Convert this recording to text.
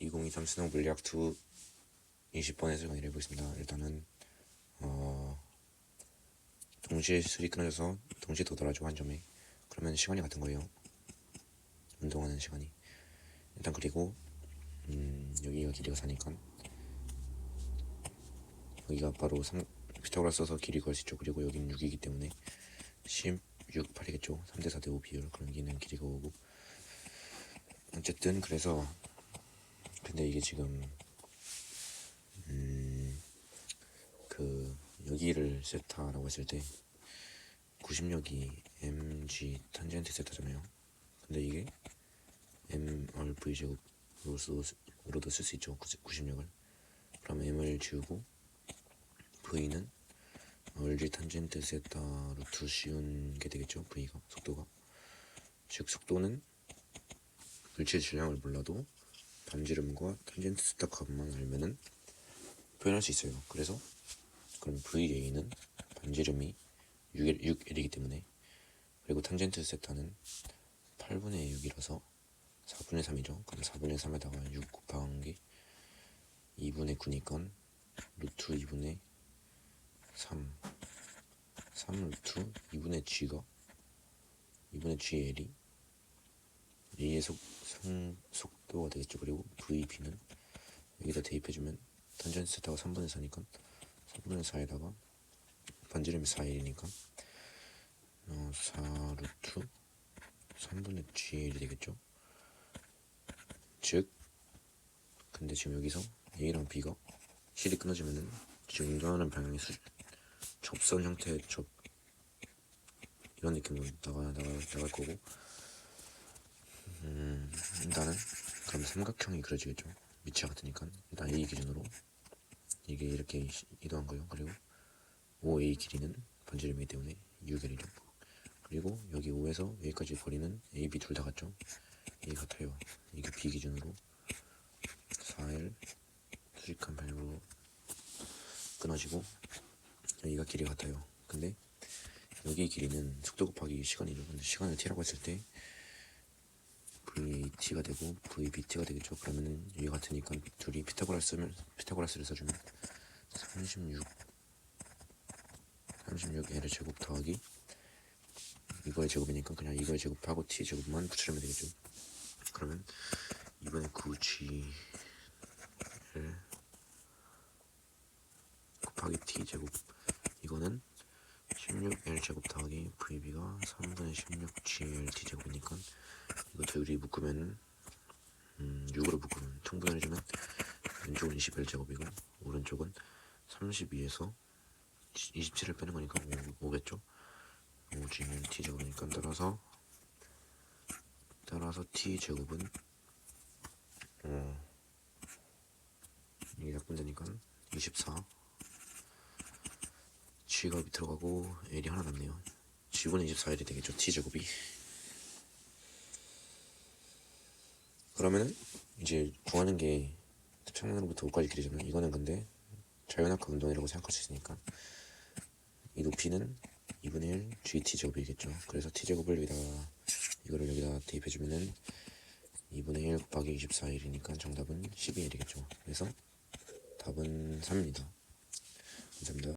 2023 수능 물리학 2 20번에서 정리를 해보겠습니다. 일단은 어, 동시에 술이 끊어져서 동시에 도달하죠 한 점에 그러면 시간이 같은 거예요. 운동하는 시간이 일단 그리고 음, 여기가 길이가 4니까 여기가 바로 3, 피타고라 써서 길이 구할 수 있죠. 그리고 여기는 6이기 때문에 16, 8이겠죠. 3대 4대 5 비율 그럼 여기는 길이가 5고 어쨌든 그래서 근데 이게 지금 음, 그 여기를 세타라고 했을 때 90력이 mg 탄젠트 세타잖아요. 근데 이게 mr v 제곱으로도 쓸 수 있죠. 90력을. 그럼 m을 지우고 v는 rg 탄젠트 세타 루트 씌운 게 되겠죠. v가 속도가. 즉 속도는 물체의 질량을 몰라도 반지름과 탄젠트 세타 값만 알면은 표현할 수 있어요. 그래서 그럼 VA는 반지름이 6L, 6L이기 때문에 그리고 탄젠트 세타는 8분의 6이라서 4분의 3이죠. 그럼 4분의 3에다가 6 곱한 게 2분의 9니까 루트 2분의 3 3 루트 2분의 G가 2분의 GL이 A의 속, 상, 속도가 되겠죠. 그리고 VB는 여기다 대입해주면 탄젠트 세타가 3분의 4니까 3분의 4에다가 반지름이 4일이니까 어, 4 루트 3분의 GL이 되겠죠. 즉 근데 지금 여기서 A랑 B가 실이 끊어지면은 지금 운동하는 방향이 수, 접선 형태의 접 이런 느낌으로 나가 나가 나갈 거고 음, 일단은 그럼 삼각형이 그려지겠죠. 위치가 같으니까 일단 A 기준으로 이게 이렇게 시- 이동한 거예요. 그리고 OA 길이는 반지름이기 때문에 6L이죠. 그리고 여기 O에서 여기까지 거리는 A, B 둘 다 같죠. A 같아요. 이게 B 기준으로 4L 수직한 방향으로 끊어지고 여기가 길이 같아요. 근데 여기 길이는 속도 곱하기 시간이죠. 근데 시간을 t라고 했을 때 VT가 되고 VBT가 되겠죠. 그러면은 여기 같으니까 둘이 피타고라스 쓰면 피타고라스를 써주면 36 36L의 제곱 더하기 이거의 제곱이니까 그냥 이거의 제곱하고 T 제곱만 붙이면 되겠죠. 그러면 이번에 9G를 곱하기 T 제곱 이거는 16L 제곱 더하기 VB가 3분의 16GL T 제곱이니까 이거 둘이 묶으면 음, 6으로 묶으면 통분해주면 왼쪽은 21 제곱이고 오른쪽은 32에서 27을 빼는 거니까 5, 5겠죠? 5G는 T 제곱이니까 따라서 따라서 T 제곱은 어, 이게 약분되니까? 24 G가 밑으로 가고 L이 하나 남네요 G분의 24L이 되겠죠 T 제곱이 그러면은 이제 구하는 게 평면으로부터 5까지 길이잖아요. 이거는 근데 자연학과 운동이라고 생각할 수 있으니까 이 높이는 2분의 1 GT 제곱이겠죠. 그래서 T 제곱을 여기다가 이거를 여기다 대입해주면은 2분의 1 곱하기 24일이니까 정답은 12일이겠죠. 그래서 답은 3입니다. 감사합니다.